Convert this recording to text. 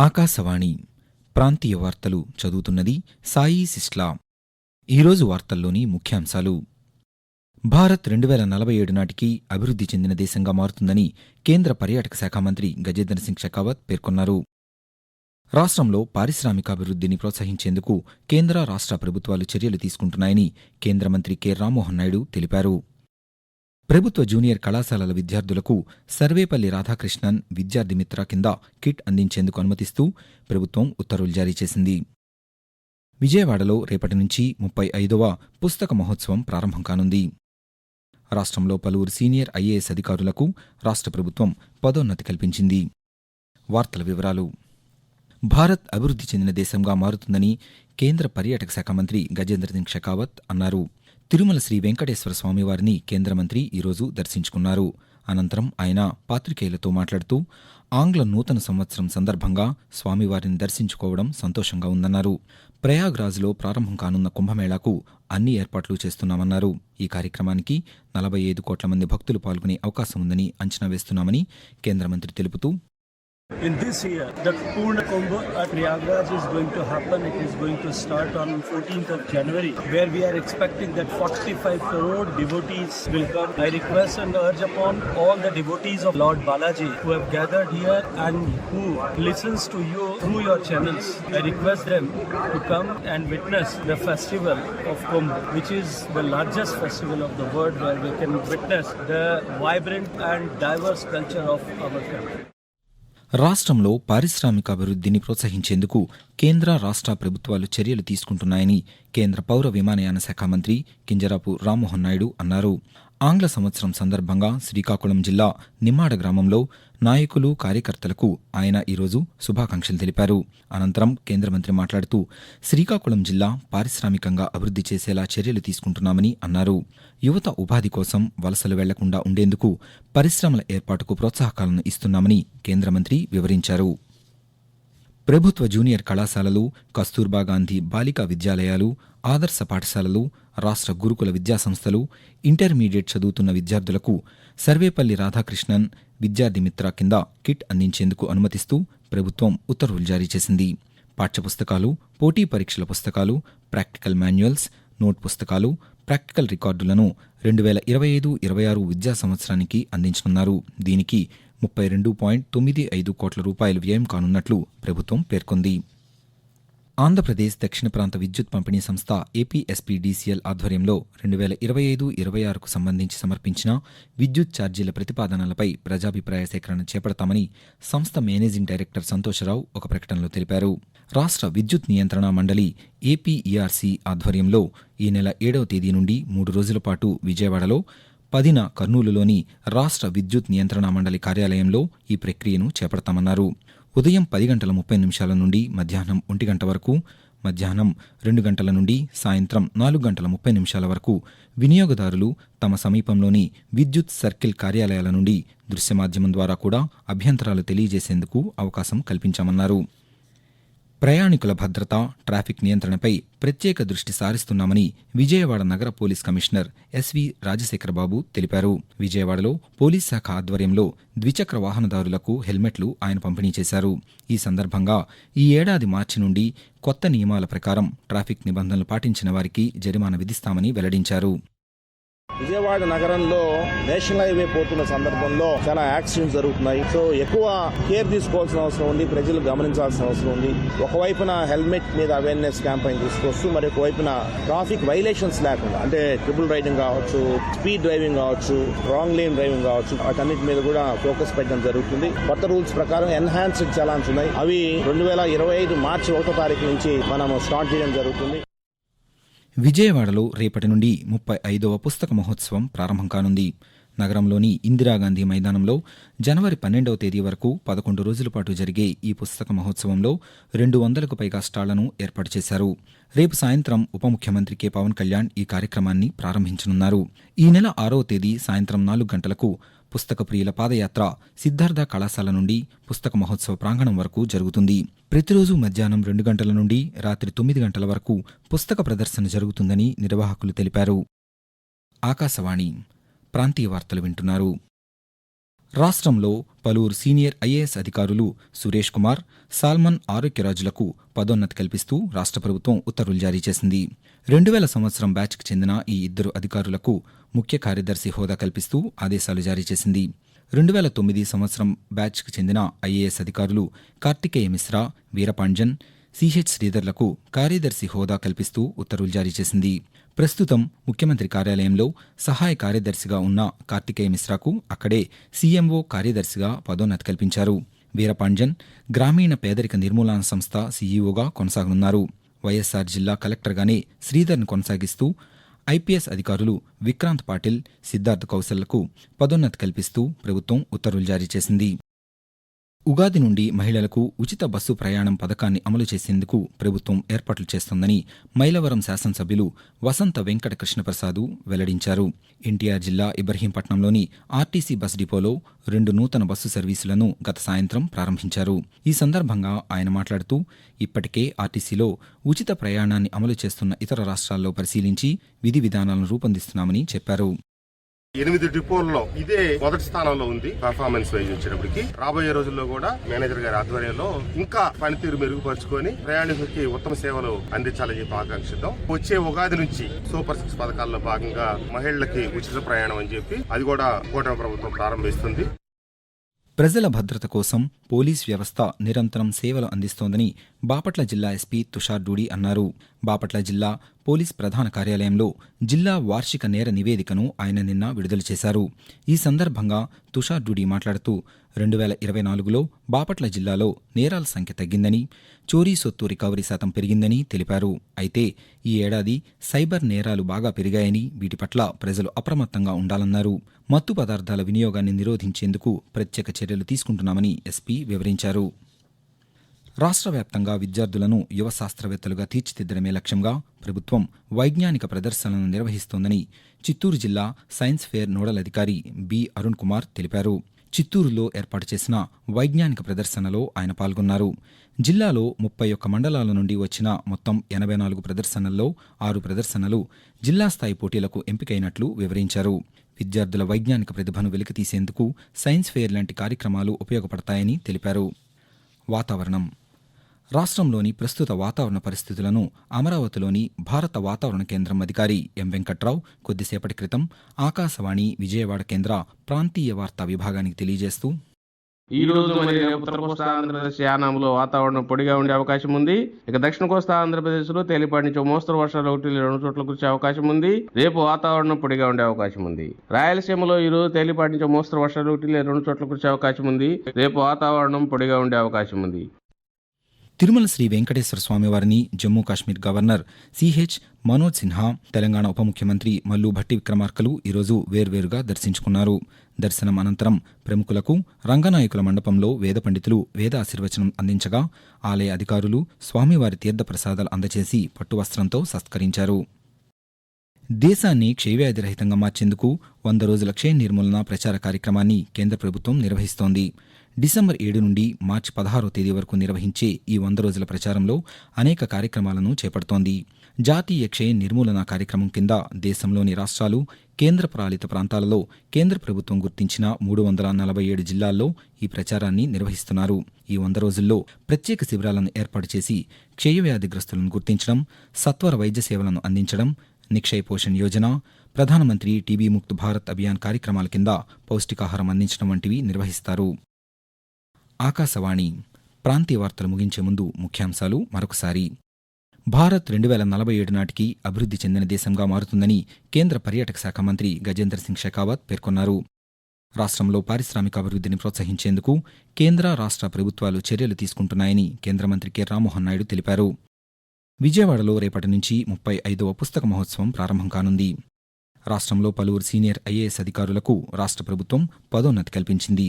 ఆకాశవాణి ప్రాంతీయ వార్తలు చదువుతున్నది సాయి సిస్లా. ఈరోజు వార్తల్లోని ముఖ్యాంశాలు. భారత్ రెండు వేల నలభై ఏడు నాటికి అభివృద్ధి చెందిన దేశంగా మారుతుందని కేంద్ర పర్యాటక శాఖ మంత్రి గజేంద్ర సింగ్ షెకావత్ పేర్కొన్నారు. రాష్ట్రంలో పారిశ్రామికాభివృద్ధిని ప్రోత్సహించేందుకు కేంద్ర రాష్ట్ర ప్రభుత్వాలు చర్యలు తీసుకుంటున్నాయని కేంద్ర మంత్రి కె రామ్మోహన్ నాయుడు తెలిపారు. ప్రభుత్వ జూనియర్ కళాశాలల విద్యార్థులకు సర్వేపల్లి రాధాకృష్ణన్ విద్యార్థి మిత్ర కింద కిట్ అందించేందుకు అనుమతిస్తూ ప్రభుత్వం ఉత్తర్వులు జారీ చేసింది. విజయవాడలో రేపటి నుంచి ముప్పై ఐదవ పుస్తక మహోత్సవం ప్రారంభం కానుంది. రాష్ట్రంలో పలువురు సీనియర్ ఐఏఎస్ అధికారులకు రాష్ట్ర ప్రభుత్వం పదోన్నతి కల్పించింది. వార్తల వివరాలు. భారత్ అభివృద్ధి చెందిన దేశంగా మారుతుందని కేంద్ర పర్యాటక శాఖ మంత్రి గజేంద్ర సింగ్ షెకావత్ అన్నారు. తిరుమల శ్రీ వెంకటేశ్వర స్వామివారిని కేంద్ర మంత్రి ఈరోజు దర్శించుకున్నారు. అనంతరం ఆయన పాత్రికేయులతో మాట్లాడుతూ ఆంగ్ల నూతన సంవత్సరం సందర్భంగా స్వామివారిని దర్శించుకోవడం సంతోషంగా ఉందన్నారు. ప్రయాగ్రాజ్లో ప్రారంభం కానున్న కుంభమేళాకు అన్ని ఏర్పాట్లు చేస్తున్నామన్నారు. ఈ కార్యక్రమానికి నలభై ఐదు కోట్ల మంది భక్తులు పాల్గొనే అవకాశం ఉందని అంచనా వేస్తున్నామని కేంద్ర మంత్రి తెలుపుతూ In this year, the Purna Kumbh at Prayagraj is going to happen. It is going to start on 14th of January, where we are expecting that 45 crore devotees will come. I request and urge upon all the devotees of Lord Balaji who have gathered here and who listens to you through your channels. I request them to come and witness the festival of Kumbh, which is the largest festival of the world, where we can witness the vibrant and diverse culture of our country. రాష్ట్రంలో పారిశ్రామిక అభివృద్ధిని ప్రోత్సహించేందుకు కేంద్ర రాష్ట్ర ప్రభుత్వాలు చర్యలు తీసుకుంటున్నాయని కేంద్ర పౌర విమానయాన శాఖ మంత్రి కింజరాపు రామ్మోహన్ నాయుడు అన్నారు. ఆంగ్ల సంవత్సరం సందర్భంగా శ్రీకాకుళం జిల్లా నిమ్మాడ గ్రామంలో నాయకులు కార్యకర్తలకు ఆయన ఈరోజు శుభాకాంక్షలు తెలిపారు. అనంతరం కేంద్ర మంత్రి మాట్లాడుతూ శ్రీకాకుళం జిల్లా పారిశ్రామికంగా అభివృద్ధి చేసేలా చర్యలు తీసుకుంటున్నామని అన్నారు. యువత ఉపాధి కోసం వలసలు వెళ్ళకుండా ఉండేందుకు పరిశ్రమల ఏర్పాటుకు ప్రోత్సాహకాలను ఇస్తున్నామని కేంద్ర మంత్రి వివరించారు. ప్రభుత్వ జూనియర్ కళాశాలలు కస్తూర్బా గాంధీ బాలికా విద్యాలయాలు ఆదర్శ పాఠశాలలు రాష్ట్ర గురుకుల విద్యాసంస్థలు ఇంటర్మీడియట్ చదువుతున్న విద్యార్థులకు సర్వేపల్లి రాధాకృష్ణన్ విద్యార్థి మిత్ర కింద కిట్ అందించేందుకు అనుమతిస్తూ ప్రభుత్వం ఉత్తర్వులు జారీ చేసింది. పాఠ్యపుస్తకాలు పోటీ పరీక్షల పుస్తకాలు ప్రాక్టికల్ మాన్యువల్స్ నోట్ పుస్తకాలు ప్రాక్టికల్ రికార్డులను రెండు వేల ఇరవై ఐదు ఇరవై ఆరు విద్యా సంవత్సరానికి అందించనున్నారు. దీనికి ముప్పై రెండు పాయింట్ తొమ్మిది ఐదు కోట్ల రూపాయలు వ్యయం కానున్నట్లు ప్రభుత్వం పేర్కొంది. ఆంధ్రప్రదేశ్ దక్షిణ ప్రాంత విద్యుత్ పంపిణీ సంస్థ ఏపీఎస్పీడీసీఎల్ ఆధ్వర్యంలో రెండు వేల ఇరవై ఐదు ఇరవై ఆరుకు సంబంధించి సమర్పించిన విద్యుత్ ఛార్జీల ప్రతిపాదనలపై ప్రజాభిప్రాయ సేకరణ చేపడతామని సంస్థ మేనేజింగ్ డైరెక్టర్ సంతోషరావు ఒక ప్రకటనలో తెలిపారు. రాష్ట్ర విద్యుత్ నియంత్రణ మండలి ఏపీఈఆర్సీ ఆధ్వర్యంలో ఈ నెల ఏడవ తేదీ నుండి మూడు రోజుల పాటు విజయవాడలో పదిన కర్నూలులోని రాష్ట్ర విద్యుత్ నియంత్రణ మండలి కార్యాలయంలో ఈ ప్రక్రియను చేపడతామన్నారు. ఉదయం పది గంటల ముప్పై నిమిషాల నుండి మధ్యాహ్నం ఒంటి గంట వరకు మధ్యాహ్నం రెండు గంటల నుండి సాయంత్రం నాలుగు గంటల ముప్పై నిమిషాల వరకు వినియోగదారులు తమ సమీపంలోని విద్యుత్ సర్కిల్ కార్యాలయాల నుండి దృశ్య మాధ్యమం ద్వారా కూడా అభ్యంతరాలు తెలియజేసేందుకు అవకాశం కల్పించామన్నారు. ప్రయాణికుల భద్రత ట్రాఫిక్ నియంత్రణపై ప్రత్యేక దృష్టి సారిస్తున్నామని విజయవాడ నగర పోలీస్ కమిషనర్ ఎస్వి రాజశేఖరబాబు తెలిపారు. విజయవాడలో పోలీస్ శాఖ ఆధ్వర్యంలో ద్విచక్ర వాహనదారులకు హెల్మెట్లు ఆయన పంపిణీ చేశారు. ఈ సందర్భంగా ఈ ఏడాది మార్చి నుండి కొత్త నియమాల ప్రకారం ట్రాఫిక్ నిబంధనలు పాటించిన వారికి జరిమానా విధిస్తామని వెల్లడించారు. విజయవాడ నగరంలో నేషనల్ హైవే పోతున్న సందర్భంలో చాలా యాక్సిడెంట్స్ జరుగుతున్నాయి. సో ఎక్కువ కేర్ తీసుకోవాల్సిన అవసరం ఉంది ప్రజలు గమనించాల్సిన అవసరం ఉంది. ఒకవైపున హెల్మెట్ మీద అవేర్నెస్ క్యాంపెయిన్ తీసుకొస్తూ మరి ఒకవైపున ట్రాఫిక్ వైలేషన్స్ లేకుండా అంటే ట్రిపుల్ రైడింగ్ కావచ్చు స్పీడ్ డ్రైవింగ్ కావచ్చు రాంగ్ లేన్ డ్రైవింగ్ కావచ్చు వాటన్నిటి మీద కూడా ఫోకస్ పెట్టడం జరుగుతుంది. కొత్త రూల్స్ ప్రకారం ఎన్హాన్స్డ్ చలాన్స్ ఉన్నాయి. అవి రెండు వేల ఇరవై ఐదు మార్చి ఒకటో తారీఖు నుంచి మనం స్టార్ట్ చేయడం జరుగుతుంది. విజయవాడలో రేపటి నుండి ముప్పై ఐదవ పుస్తక మహోత్సవం ప్రారంభం కానుంది. నగరంలోని ఇందిరాగాంధీ మైదానంలో జనవరి పన్నెండవ తేదీ వరకు పదకొండు రోజుల పాటు జరిగే ఈ పుస్తక మహోత్సవంలో రెండు వందలకు పైగా స్టాళ్ళను ఏర్పాటు చేశారు. రేపు సాయంత్రం ఉప ముఖ్యమంత్రి కె. పవన్ కళ్యాణ్ ఈ కార్యక్రమాన్ని ప్రారంభించనున్నారు. ఈ నెల ఆరవ తేదీ సాయంత్రం నాలుగు గంటలకు పుస్తక ప్రియుల పాదయాత్ర సిద్ధార్థ కళాశాల నుండి పుస్తక మహోత్సవ ప్రాంగణం వరకు జరుగుతుంది. ప్రతిరోజు మధ్యాహ్నం రెండు గంటల నుండి రాత్రి తొమ్మిది గంటల వరకు పుస్తక ప్రదర్శన జరుగుతుందని నిర్వాహకులు తెలిపారు. ఆకాశవాణి ప్రాంతీయ వార్తలు వింటున్నారు. రాష్ట్రంలో పలువురు సీనియర్ ఐఏఎస్ అధికారులు సురేష్ కుమార్ సాల్మన్ ఆరోగ్యరాజులకు పదోన్నతి కల్పిస్తూ రాష్ట్ర ప్రభుత్వం ఉత్తర్వులు జారీ చేసింది. రెండు వేల సంవత్సరం బ్యాచ్కి చెందిన ఈ ఇద్దరు అధికారులకు ముఖ్య కార్యదర్శి హోదా కల్పిస్తూ ఆదేశాలు జారీ చేసింది. రెండు వేల తొమ్మిది సంవత్సరం బ్యాచ్కి చెందిన ఐఏఎస్ అధికారులు కార్తికేయ మిశ్రా వీరపాంజన్ సిహెచ్ శ్రీధర్లకు కార్యదర్శి హోదా కల్పిస్తూ ఉత్తర్వులు జారీ చేసింది. ప్రస్తుతం ముఖ్యమంత్రి కార్యాలయంలో సహాయ కార్యదర్శిగా ఉన్న కార్తికేయ మిశ్రాకు అక్కడే సీఎంఓ కార్యదర్శిగా పదోన్నతి కల్పించారు. వీరపాంజన్ గ్రామీణ పేదరిక నిర్మూలన సంస్థ సీఈఓగా కొనసాగనున్నారు. వైఎస్సార్ జిల్లా కలెక్టర్గానే శ్రీధర్ను కొనసాగిస్తూ ఐపీఎస్ అధికారులు విక్రాంత్ పాటిల్ సిద్ధార్థ్ కౌశల్లకు పదోన్నతి కల్పిస్తూ ప్రభుత్వం ఉత్తర్వులు జారీ చేసింది. ఉగాది నుండి మహిళలకు ఉచిత బస్సు ప్రయాణం పథకాన్ని అమలు చేసేందుకు ప్రభుత్వం ఏర్పాట్లు చేస్తోందని మైలవరం శాసనసభ్యులు వసంత వెంకట కృష్ణప్రసాదు వెల్లడించారు. ఎన్టీఆర్ జిల్లా ఇబ్రహీంపట్నంలోని ఆర్టీసీ బస్ డిపోలో రెండు నూతన బస్సు సర్వీసులను గత సాయంత్రం ప్రారంభించారు. ఈ సందర్భంగా ఆయన మాట్లాడుతూ ఇప్పటికే ఆర్టీసీలో ఉచిత ప్రయాణాన్ని అమలు చేస్తున్న ఇతర రాష్ట్రాల్లో పరిశీలించి విధి విధానాలను రూపొందిస్తున్నామని చెప్పారు. ఎనిమిది డిపోల్లో ఇదే మొదటి స్థానంలో ఉంది పర్ఫార్మెన్స్ వైజ్ వచ్చేటప్పటికి. రాబోయే రోజుల్లో కూడా మేనేజర్ గారి ఆధ్వర్యంలో ఇంకా పనితీరు మెరుగుపరుచుకొని ప్రయాణికులకి ఉత్తమ సేవలు అందించాలని చెప్పి ఆకాంక్షిద్దాం. వచ్చే ఉగాది నుంచి సూపర్ సిక్స్ పథకాల్లో భాగంగా మహిళలకి ఉచిత ప్రయాణం అని చెప్పి అది కూడా కూటమి ప్రభుత్వం ప్రారంభిస్తుంది. ప్రజల భద్రత కోసం పోలీస్ వ్యవస్థ నిరంతరం సేవలు అందిస్తోందని బాపట్ల జిల్లా ఎస్పీ తుషార్ డూడి అన్నారు. బాపట్ల జిల్లా పోలీస్ ప్రధాన కార్యాలయంలో జిల్లా వార్షిక నేర నివేదికను ఆయన నిన్న విడుదల చేశారు. ఈ సందర్భంగా తుషార్ డూడి మాట్లాడుతూ రెండు వేల ఇరవై నాలుగులో బాపట్ల జిల్లాలో నేరాల సంఖ్య తగ్గిందని చోరీ సొత్తు రికవరీ శాతం పెరిగిందని తెలిపారు. అయితే ఈ ఏడాది సైబర్ నేరాలు బాగా పెరిగాయని వీటి పట్ల ప్రజలు అప్రమత్తంగా ఉండాలన్నారు. మత్తు పదార్థాల వినియోగాన్ని నిరోధించేందుకు ప్రత్యేక చర్యలు తీసుకుంటున్నామని ఎస్పీ వివరించారు. రాష్ట్ర వ్యాప్తంగా విద్యార్థులను యువ శాస్త్రవేత్తలుగా తీర్చిదిద్దడమే లక్ష్యంగా ప్రభుత్వం వైజ్ఞానిక ప్రదర్శనలను నిర్వహిస్తోందని చిత్తూరు జిల్లా సైన్స్ ఫేర్ నోడల్ అధికారి బి అరుణ్ కుమార్ తెలిపారు. చిత్తూరులో ఏర్పాటు చేసిన వైజ్ఞానిక ప్రదర్శనలో ఆయన పాల్గొన్నారు. జిల్లాలో ముప్పై ఒక్క మండలాల నుండి వచ్చిన మొత్తం ఎనభై నాలుగు ప్రదర్శనల్లో ఆరు ప్రదర్శనలు జిల్లా స్థాయి పోటీలకు ఎంపికైనట్లు వివరించారు. విద్యార్థుల వైజ్ఞానిక ప్రతిభను వెలికితీసేందుకు సైన్స్ ఫేర్ లాంటి కార్యక్రమాలు ఉపయోగపడతాయని తెలిపారు. వాతావరణం రాష్ట్రంలోని ప్రస్తుత వాతావరణ పరిస్థితులను అమరావతిలోని భారత వాతావరణ కేంద్రం అధికారి ఎం వెంకట్రావు కొద్దిసేపటి క్రితం ఆకాశవాణి విజయవాడ కేంద్ర ప్రాంతీయ వార్తా విభాగానికి తెలియజేస్తూ ఈ రోజు మరి రేపు ఉత్తర కోస్తా ఆంధ్రప్రదేశ్ యానాంలో వాతావరణం పొడిగా ఉండే అవకాశం ఉంది. ఇక దక్షిణ కోస్తా ఆంధ్రప్రదేశ్లో తేలిపాటి నుంచి మోస్తరు వర్షాలు ఒకటి రెండు చోట్ల కురిసే అవకాశం ఉంది. రేపు వాతావరణం పొడిగా ఉండే అవకాశం ఉంది. రాయలసీమలో ఈ రోజు తేలిపాటి నుంచి మోస్తరు వర్షాలు ఒకటి రెండు చోట్ల కురిసే అవకాశం ఉంది. రేపు వాతావరణం పొడిగా ఉండే అవకాశం ఉంది. తిరుమల శ్రీ వెంకటేశ్వర స్వామివారిని జమ్మూ కాశ్మీర్ గవర్నర్ సిహెచ్ మనోజ్ సిన్హా తెలంగాణ ఉప ముఖ్యమంత్రి మల్లు భట్టి విక్రమార్కలు ఈరోజు వేర్వేరుగా దర్శించుకున్నారు. దర్శనం అనంతరం ప్రముఖులకు రంగనాయకుల మండపంలో వేద పండితులు వేద ఆశీర్వచనం అందించగా ఆలయ అధికారులు స్వామివారి తీర్థప్రసాదాలు అందజేసి పట్టువస్త్రంతో సత్కరించారు. దేశాన్ని క్షయవ్యాధి రహితంగా మార్చేందుకు వంద రోజుల క్షయ నిర్మూలన ప్రచార కార్యక్రమాన్ని కేంద్ర ప్రభుత్వం నిర్వహిస్తోంది. డిసెంబర్ ఏడు నుండి మార్చి పదహారో తేదీ వరకు నిర్వహించే ఈ వంద రోజుల ప్రచారంలో అనేక కార్యక్రమాలను చేపడుతోంది. జాతీయ క్షయ నిర్మూలన కార్యక్రమం కింద దేశంలోని రాష్ట్రాలు కేంద్ర పాలిత ప్రాంతాలలో కేంద్ర ప్రభుత్వం గుర్తించిన మూడు వందల నలభై ఏడు జిల్లాల్లో ఈ ప్రచారాన్ని నిర్వహిస్తున్నారు. ఈ వంద రోజుల్లో ప్రత్యేక శిబిరాలను ఏర్పాటు చేసి క్షయవ్యాధిగ్రస్తులను గుర్తించడం సత్వర వైద్య సేవలను అందించడం నిక్షయ పోషణ్ యోజన ప్రధానమంత్రి టీబీ ముక్త్ భారత్ అభియాన్ కార్యక్రమాల కింద పౌష్టికాహారం అందించడం వంటివి నిర్వహిస్తారు. ఆకాశవాణి ప్రాంతీయ వార్తలు ముగించే ముందు ముఖ్యాంశాలు మరొకసారి. భారత్ రెండు వేల నలభై ఏడు నాటికి అభివృద్ధి చెందిన దేశంగా మారుతుందని కేంద్ర పర్యాటక శాఖ మంత్రి గజేంద్ర సింగ్ షెకావత్ పేర్కొన్నారు. రాష్ట్రంలో పారిశ్రామిక అభివృద్ధిని ప్రోత్సహించేందుకు కేంద్ర రాష్ట్ర ప్రభుత్వాలు చర్యలు తీసుకుంటున్నాయని కేంద్ర మంత్రి కె. రామ్మోహన్ నాయుడు తెలిపారు. విజయవాడలో రేపటి నుంచి ముప్పై ఐదవ పుస్తక మహోత్సవం ప్రారంభం కానుంది. రాష్ట్రంలో పలువురు సీనియర్ ఐఏఎస్ అధికారులకు రాష్ట్ర ప్రభుత్వం పదోన్నతి కల్పించింది.